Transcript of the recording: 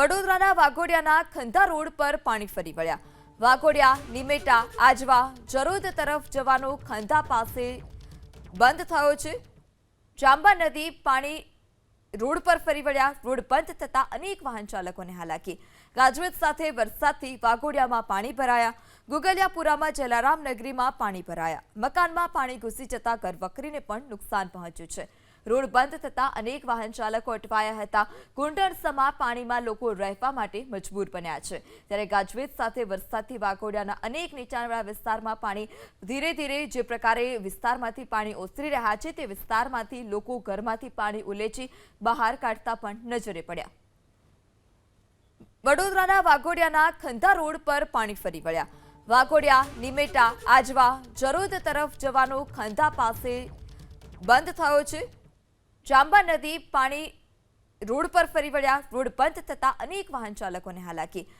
વડોદરાના વાઘોડિયાના ખંધા રોડ પર પાણી ફરી વળ્યા. વાઘોડિયા, નિમેટા, આજવા, જરોદ તરફ જવાનો ખંધા પાસે બંધ થયો છે. જાંબા નદી પાણી રોડ પર ફરી વળ્યા. રોડ બંધ થતા અનેક વાહન ચાલકોને હાલાકી. ગાજવીજ સાથે વરસાદથી વાઘોડિયામાં પાણી ભરાયા. ગુગલિયાપુરામાં જલારામ નગરીમાં પાણી ભરાયા. મકાનમાં પાણી ઘૂસી જતા ઘરવકરીને પણ નુકસાન પહોંચ્યું છે. રોડ બંધ થતાં અનેક વાહન ચાલકો અટવાયા હતા. ગુંડણસમાં પાણીમાં લોકો રહેવા માટે મજબૂર બન્યા છે. ત્યારે ગાજવીજ સાથે વરસાદથી વાઘોડિયાના અનેક નીચાણવાળા વિસ્તારમાં પાણી ધીરે ધીરે જે પ્રકારે વિસ્તારમાંથી પાણી ઓસરી રહ્યા છે તે વિસ્તારમાંથી લોકો ઘરમાંથી પાણી ઉલેચી બહાર કાઢતા પણ નજરે પડ્યા. વડોદરાના વાઘોડિયાના ખંધા રોડ પર પાણી ફરી વળ્યા. વાઘોડિયા નિમેટા, આજવા, જરોદ તરફ જવાનો ખંધા પાસે બંધ થયો છે. જાંબા નદી પાણી રોડ પર ફરી વળ્યા રોડ બંધ થતા અનેક વાહન ચાલકોને હાલાકી.